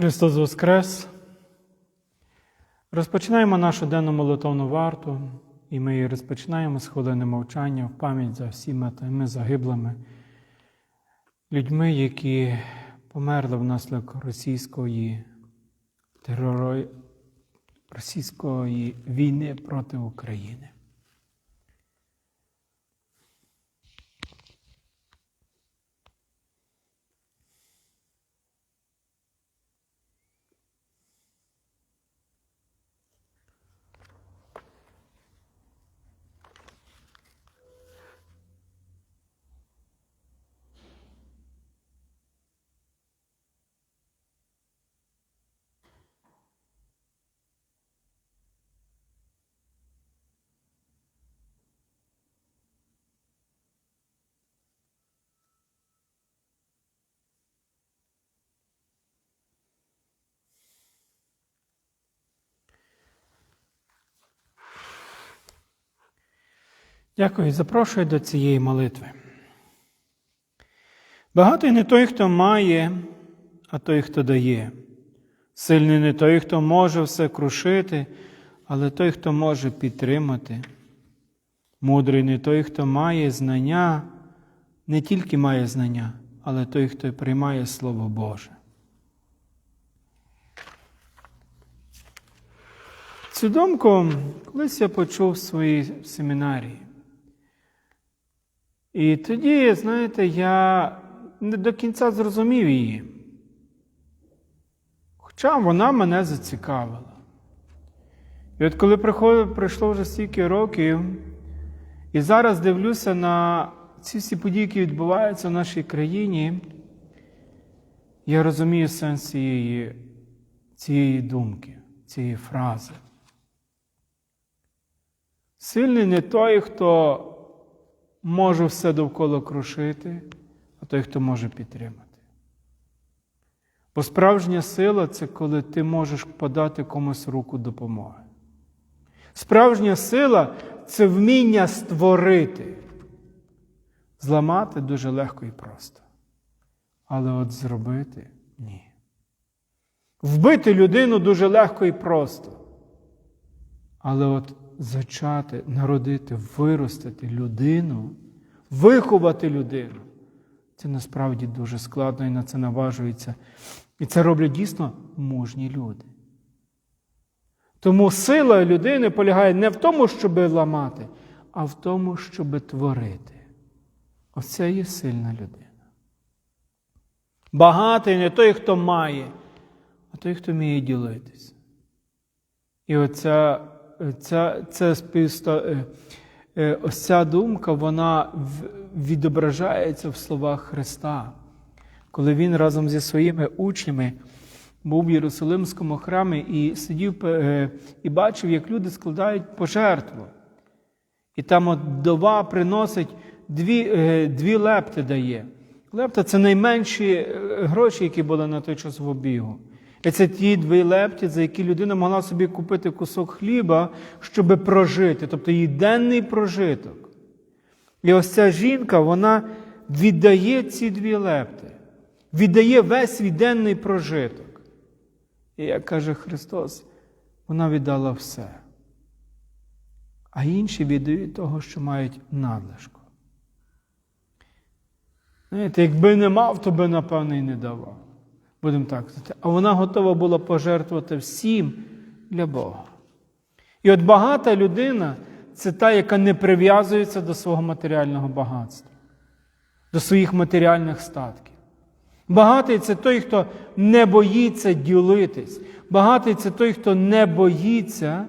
Христос Воскрес! Розпочинаємо нашу денну молитовну варту, і ми її розпочинаємо з хвилини мовчання в пам'ять за всіма тими загиблими людьми, які померли внаслідок російської терору... російської війни проти України. Дякую, запрошую до цієї молитви. Багатий не той, хто має, а той, хто дає. Сильний не той, хто може все крушити, але той, хто може підтримати. Мудрий не той, хто має знання, не тільки має знання, але той, хто приймає Слово Боже. Цю думку колись я почув в своїй семінарії. І тоді, знаєте, я не до кінця зрозумів її. Хоча вона мене зацікавила. І от коли пройшло вже стільки років, і зараз дивлюся на ці всі події, які відбуваються в нашій країні, я розумію сенс цієї, цієї думки, цієї фрази. Сильний не той, хто може все довкола крушити, а той, хто може підтримати. Бо справжня сила це коли ти можеш подати комусь руку допомоги. Справжня сила це вміння створити. Зламати дуже легко і просто. Але от зробити ні. Вбити людину дуже легко і просто. Але от зачати, народити, виростити людину, виховати людину. Це насправді дуже складно і на це наважується. І це роблять дійсно мужні люди. Тому сила людини полягає не в тому, щоб ламати, а в тому, щоб творити. Оце є сильна людина. Багатий не той, хто має, а той, хто вміє ділитися. І оця ця, ця співста, ось ця думка вона відображається в словах Христа, коли Він разом зі своїми учнями був в Єрусалимському храмі і сидів і бачив, як люди складають пожертву. І там от вдова приносить дві, дві лепти дає. Лепта це найменші гроші, які були на той час в обігу. І це ті дві лепті, за які людина могла собі купити кусок хліба, щоб прожити, тобто її денний прожиток. І ось ця жінка, вона віддає ці дві лепти, віддає весь свій денний прожиток. І як каже Христос, вона віддала все. А інші віддають того, що мають надлишку. Знаєте, якби не мав, то би, напевно, і не давав. Будемо так казати. А вона готова була пожертвувати всім для Бога. І от багата людина це та, яка не прив'язується до свого матеріального багатства, до своїх матеріальних статків. Багатий це той, хто не боїться ділитись. Багатий це той, хто не боїться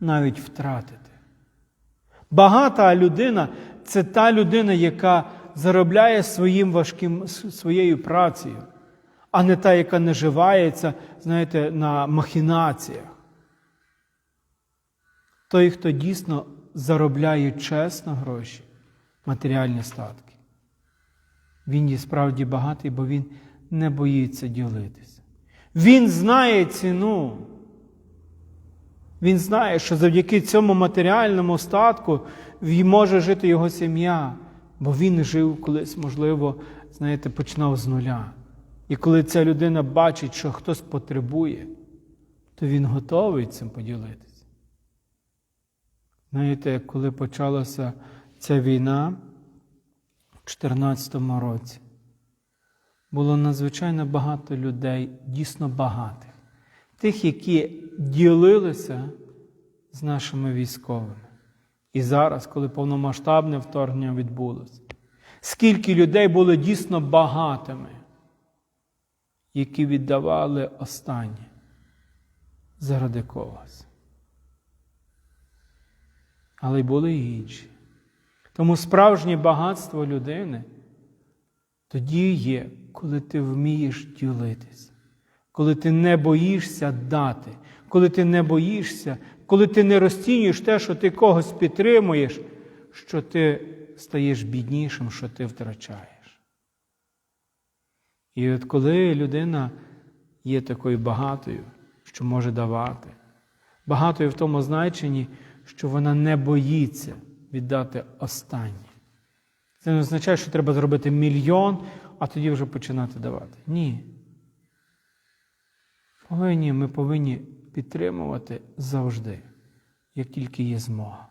навіть втратити. Багата людина це та людина, яка заробляє своїм важким, своєю працею а не та, яка наживається, знаєте, на махінаціях. Той, хто дійсно заробляє чесно гроші, матеріальні статки. Він є справді багатий, бо він не боїться ділитися. Він знає ціну. Він знає, що завдяки цьому матеріальному статку може жити його сім'я, бо він жив колись, можливо, знаєте, починав з нуля. І коли ця людина бачить, що хтось потребує, то він готовий цим поділитися. Знаєте, коли почалася ця війна у 2014 році, було надзвичайно багато людей, дійсно багатих, тих, які ділилися з нашими військовими. І зараз, коли повномасштабне вторгнення відбулося, скільки людей було дійсно багатими, які віддавали останнє заради когось. Але й були й інші. Тому справжнє багатство людини тоді є, коли ти вмієш ділитися, коли ти не боїшся дати, коли ти не боїшся, коли ти не розцінюєш те, що ти когось підтримуєш, що ти стаєш біднішим, що ти втрачаєш. І от коли людина є такою багатою, що може давати, багатою в тому значенні, що вона не боїться віддати останнє. Це не означає, що треба зробити мільйон, а тоді вже починати давати. Ні. Повинні, ми повинні підтримувати завжди, як тільки є змога.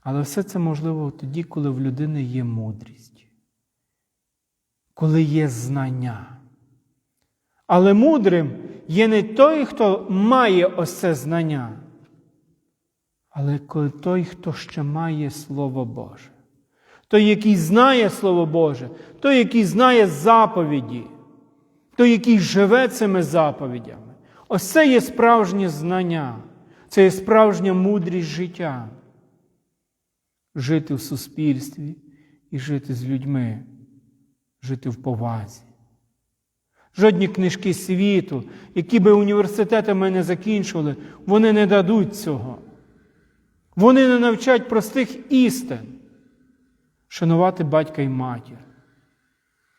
Але все це можливо тоді, коли в людини є мудрість, коли є знання. Але мудрим є не той, хто має ось це знання, але той, хто ще має Слово Боже. Той, який знає Слово Боже, той, який знає заповіді, той, який живе цими заповідями. Ось це є справжнє знання, це є справжня мудрість життя. Жити в суспільстві і жити з людьми, жити в повазі. Жодні книжки світу, які би університети ми не закінчували, вони не дадуть цього. Вони не навчать простих істин. Шанувати батька і матір,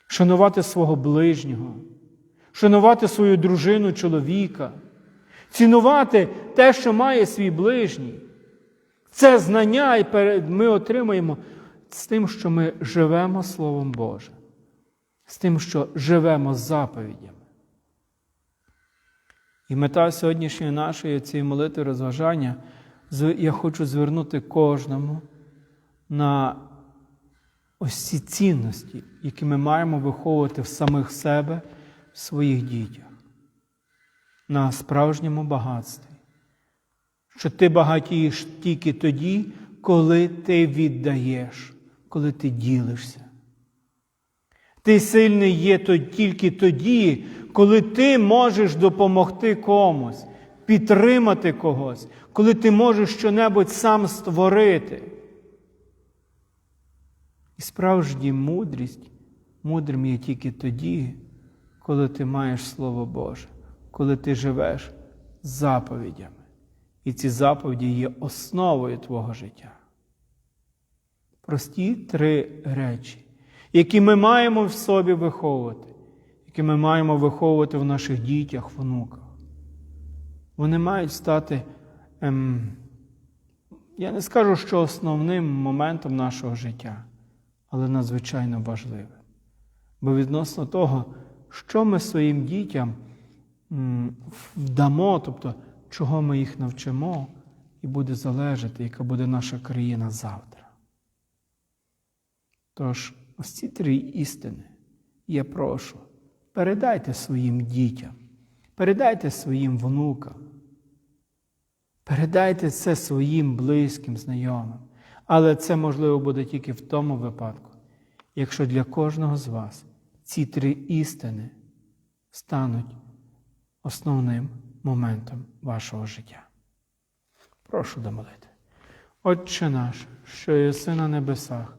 шанувати свого ближнього, шанувати свою дружину, чоловіка, цінувати те, що має свій ближній. Це знання ми отримуємо з тим, що ми живемо Словом Божим, з тим, що живемо з заповідями. І мета сьогоднішньої нашої цієї молитви розважання я хочу звернути кожному на ось ці цінності, які ми маємо виховувати в самих себе, в своїх дітях, на справжньому багатстві. Що ти багатієш тільки тоді, коли ти віддаєш, коли ти ділишся. Ти сильний є тільки тоді, коли ти можеш допомогти комусь, підтримати когось, коли ти можеш щонебудь сам створити. І справжня мудрість мудрим є тільки тоді, коли ти маєш Слово Боже, коли ти живеш заповідями. І ці заповіді є основою твого життя. Прості три речі, які ми маємо в собі виховувати, які ми маємо виховувати в наших дітях, внуках. Вони мають стати, ем, я не скажу, що основним моментом нашого життя, але надзвичайно важливим. Бо відносно того, що ми своїм дітям вдамо, тобто, чого ми їх навчимо, і буде залежати, яка буде наша країна завтра. Тож, ось ці три істини я прошу, передайте своїм дітям, передайте своїм внукам, передайте це своїм близьким, знайомим. Але це можливо буде тільки в тому випадку, якщо для кожного з вас ці три істини стануть основним моментом вашого життя. Прошу домолити. Отче наш, що єси на небесах,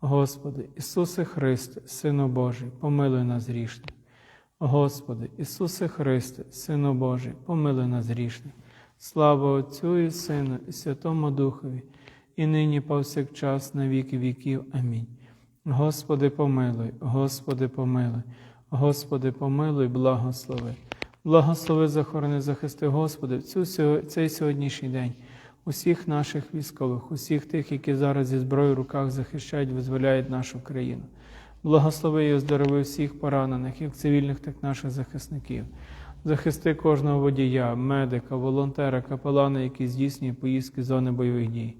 Господи, Ісусе Христе, Сину Божий, помилуй нас грішних. Господи, Ісусе Христе, Сину Божий, помилуй нас грішних. Слава Отцю і Сину, і Святому Духові, і нині повсякчас на віки віків. Амінь. Господи, помилуй, Господи, помилуй, Господи, помилуй, благослови. Благослови, захорони, захисти, Господи, в цей сьогоднішній день усіх наших військових, усіх тих, які зараз зі зброєю в руках захищають, визволяють нашу країну. Благослови і оздорови всіх поранених, як цивільних, так і наших захисників. Захисти кожного водія, медика, волонтера, капелана, які здійснює поїздки з зони бойових дій.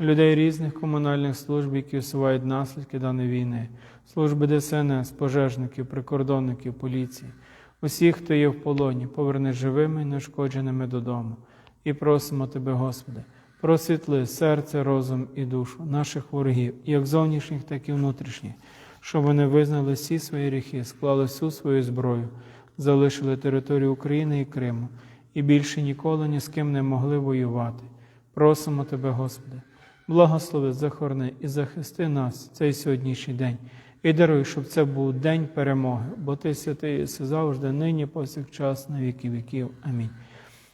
Людей різних комунальних служб, які усувають наслідки даної війни, служби ДСНС, пожежників, прикордонників, поліції, усіх, хто є в полоні, поверни живими і неушкодженими додому. І просимо Тебе, Господи, просвітли серце, розум і душу наших ворогів, як зовнішніх, так і внутрішніх, щоб вони визнали всі свої гріхи, склали всю свою зброю, залишили територію України і Криму і більше ніколи ні з ким не могли воювати. Просимо Тебе, Господи, благослови, захорони і захисти нас цей сьогоднішній день. І даруй, щоб це був день перемоги, бо Ти святий єси завжди, нині, повсякчас, на віки віків. Амінь.